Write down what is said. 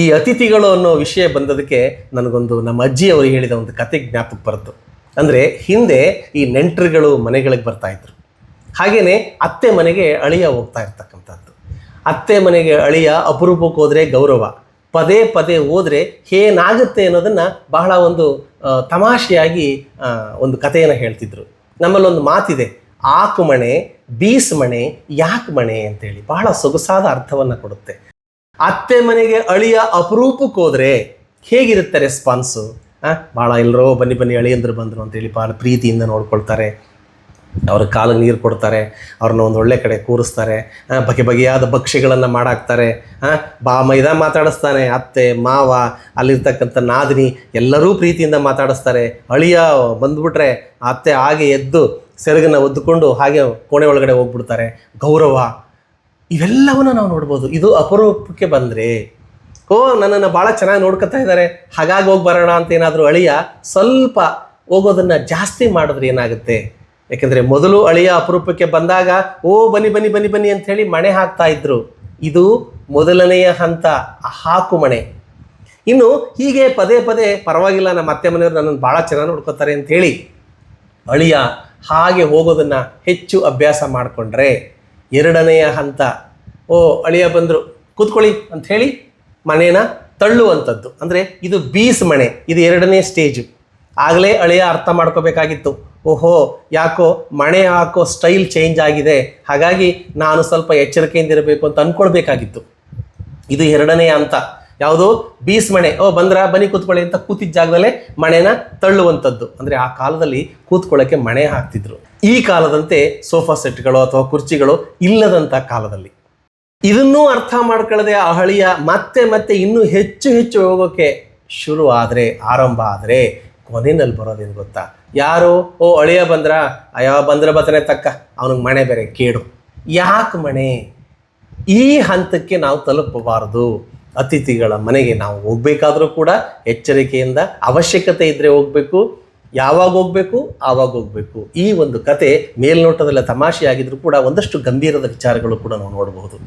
ಈ ಅತಿಥಿಗಳು ಅನ್ನೋ ವಿಷಯ ಬಂದದಕ್ಕೆ ನನಗೊಂದು ನಮ್ಮ ಅಜ್ಜಿಯವರು ಹೇಳಿದ ಒಂದು ಕತೆ ಜ್ಞಾಪಕ ಬರುತ್ತೆ ಅಂದರೆ ಹಿಂದೆ ಈ ನೆಂಟರುಗಳು ಮನೆಗಳಿಗೆ ಬರ್ತಾಯಿದ್ರು ಹಾಗೆಯೇ ಅತ್ತೆ ಮನೆಗೆ ಅಳಿಯ ಹೋಗ್ತಾ ಇರ್ತಕ್ಕಂಥದ್ದು. ಅತ್ತೆ ಮನೆಗೆ ಅಳಿಯ ಅಪರೂಪಕ್ಕೆ ಹೋದರೆ ಗೌರವ. ಪದೇ ಪದೇ ಹೋದರೆ ಏನಾಗುತ್ತೆ ಅನ್ನೋದನ್ನು ಬಹಳ ಒಂದು ತಮಾಷೆಯಾಗಿ ಒಂದು ಕಥೆಯನ್ನು ಹೇಳ್ತಿದ್ರು. ನಮ್ಮಲ್ಲೊಂದು ಮಾತಿದೆ, ಆಕು ಮಣೆ, ಬೀಸ್ ಮಣೆ, ಯಾಕ್ ಮಣೆ? ಅಂತೇಳಿ. ಬಹಳ ಸೊಗಸಾದ ಅರ್ಥವನ್ನು ಕೊಡುತ್ತೆ. ಅತ್ತೆ ಮನೆಗೆ ಅಳಿಯ ಅಪರೂಪಕ್ಕೆ ಹೋದರೆ ಹೇಗಿರುತ್ತೆ ರೆಸ್ಪಾನ್ಸು ಹಾಂ ಭಾಳ ಎಲ್ಲರೂ ಬನ್ನಿ ಬನ್ನಿ ಅಳಿಯಂದ್ರು ಬಂದರು ಅಂತೇಳಿ ಭಾಳ ಪ್ರೀತಿಯಿಂದ ನೋಡ್ಕೊಳ್ತಾರೆ. ಅವ್ರ ಕಾಲಿಗೆ ನೀರು ಕೊಡ್ತಾರೆ, ಅವ್ರನ್ನ ಒಂದು ಒಳ್ಳೆ ಕಡೆ ಕೂರಿಸ್ತಾರೆ ಬಗೆ ಬಗೆಯಾದ ಭಕ್ಷ್ಯಗಳನ್ನು ಮಾಡಾಕ್ತಾರೆ. ಹಾಂ ಬಾ ಮೈದಾ ಮಾತಾಡಿಸ್ತಾನೆ, ಅತ್ತೆ, ಮಾವ, ಅಲ್ಲಿರ್ತಕ್ಕಂಥ ನಾದಿನಿ ಎಲ್ಲರೂ ಪ್ರೀತಿಯಿಂದ ಮಾತಾಡಿಸ್ತಾರೆ. ಅಳಿಯ ಬಂದ್ಬಿಟ್ರೆ ಅತ್ತೆ ಹಾಗೆ ಎದ್ದು ಸೆರಗನ್ನು ಒದ್ದುಕೊಂಡು ಹಾಗೆ ಕೋಣೆ ಒಳಗಡೆ ಹೋಗ್ಬಿಡ್ತಾರೆ. ಗೌರವ ಇವೆಲ್ಲವನ್ನು ನಾವು ನೋಡ್ಬೋದು. ಇದು ಅಪರೂಪಕ್ಕೆ ಬಂದರೆ, ಓ, ನನ್ನನ್ನು ಭಾಳ ಚೆನ್ನಾಗಿ ನೋಡ್ಕೊತಾ ಇದ್ದಾರೆ ಹಾಗಾಗಿ ಹೋಗಿ ಬರೋಣ ಅಂತ ಏನಾದರೂ ಅಳಿಯ, ಸ್ವಲ್ಪ ಹೋಗೋದನ್ನು ಜಾಸ್ತಿ ಮಾಡಿದ್ರೆ ಏನಾಗುತ್ತೆ? ಯಾಕೆಂದರೆ ಮೊದಲು ಅಳಿಯ ಅಪರೂಪಕ್ಕೆ ಬಂದಾಗ, ಓ ಬನಿ ಬನ್ನಿ ಬನಿ ಬನ್ನಿ ಅಂಥೇಳಿ ಮಣೆ ಹಾಕ್ತಾ ಇದ್ರು. ಇದು ಮೊದಲನೆಯ ಹಂತ ಹಾಕು ಮಣೆ. ಇನ್ನು ಹೀಗೆ ಪದೇ ಪದೇ ಪರವಾಗಿಲ್ಲ, ನಮ್ಮ ಅತ್ತೆ ಮನೆಯವರು ನನ್ನನ್ನು ಭಾಳ ಚೆನ್ನಾಗಿ ನೋಡ್ಕೋತಾರೆ ಅಂಥೇಳಿ ಅಳಿಯ ಹಾಗೆ ಹೋಗೋದನ್ನು ಹೆಚ್ಚು ಅಭ್ಯಾಸ ಮಾಡಿಕೊಂಡ್ರೆ ಎರಡನೆಯ ಹಂತ. ಓ, ಅಳಿಯ ಬಂದರು. ಕೂತ್ಕೊಳ್ಳಿ ಅಂತ ಹೇಳಿ ಮನೇನ ತಳ್ಳುವಂಥದ್ದು ಅಂದರೆ ಇದು ಬೀಸ್ ಮಣೆ, ಇದು ಎರಡನೇ ಸ್ಟೇಜು ಆಗಲೇ ಅಳಿಯ ಅರ್ಥ ಮಾಡ್ಕೋಬೇಕಾಗಿತ್ತು. ಓಹೋ, ಯಾಕೋ ಮಣೆ ಹಾಕೋ ಸ್ಟೈಲ್ ಚೇಂಜ್ ಆಗಿದೆ. ಹಾಗಾಗಿ ನಾನು ಸ್ವಲ್ಪ ಎಚ್ಚರಿಕೆಯಿಂದ ಇರಬೇಕು ಅಂತ ಅಂದ್ಕೊಳ್ಬೇಕಾಗಿತ್ತು ಇದು ಎರಡನೆಯ ಹಂತ. ಯಾವುದು? ಬೀಸ್ ಮಣೆ. ಓ, ಬಂದ್ರ? ಬನ್ನಿ ಕೂತ್ಕೊಳ್ಳಿ ಅಂತ ಕೂತಿದ್ದ ಜಾಗದಲ್ಲೇ ಮಣೆನ ತಳ್ಳುವಂಥದ್ದು. ಅಂದರೆ ಆ ಕಾಲದಲ್ಲಿ ಕೂತ್ಕೊಳ್ಳೋಕ್ಕೆ ಮಣೆ ಹಾಕ್ತಿದ್ರು. ಈ ಕಾಲದಂತೆ ಸೋಫಾ ಸೆಟ್ಗಳು ಅಥವಾ ಕುರ್ಚಿಗಳು ಇಲ್ಲದಂಥ ಕಾಲದಲ್ಲಿ. ಇದನ್ನೂ ಅರ್ಥ ಮಾಡ್ಕೊಳ್ಳದೆ ಆ ಹಳಿಯ ಮತ್ತೆ ಮತ್ತೆ ಇನ್ನೂ ಹೆಚ್ಚು ಹೆಚ್ಚು ಹೋಗೋಕ್ಕೆ ಶುರು ಆದರೆ ಆರಂಭ ಆದರೆ ಕೊನೆಯಲ್ಲಿ ಬರೋದೇನು ಗೊತ್ತಾ? ಯಾರು? ಓ, ಅಳಿಯ ಬಂದ್ರ? ಅಯ್ಯೋ, ಬಂದ್ರ ಬತನೆ ತಕ್ಕ. ಅವನಿಗೆ ಮಣೆ ಬೇರೆ ಕೇಡು. ಯಾಕೆ ಮಣೆ? ಈ ಹಂತಕ್ಕೆ ನಾವು ತಲುಪಬಾರದು. ಅತಿಥಿಗಳ ಮನೆಗೆ ನಾವು ಹೋಗ್ಬೇಕಾದ್ರೂ ಕೂಡ ಎಚ್ಚರಿಕೆಯಿಂದ ಅವಶ್ಯಕತೆ ಇದ್ದರೆ ಹೋಗಬೇಕು, ಯಾವಾಗ ಹೋಗಬೇಕು, ಆವಾಗ ಹೋಗಬೇಕು. ಈ ಒಂದು ಕತೆ ಮೇಲ್ನೋಟದಲ್ಲಿ ತಮಾಷೆಯಾಗಿದ್ರೂ ಕೂಡ ಒಂದಷ್ಟು ಗಂಭೀರದ ವಿಚಾರಗಳು ಕೂಡ ನಾವು ನೋಡಬಹುದು.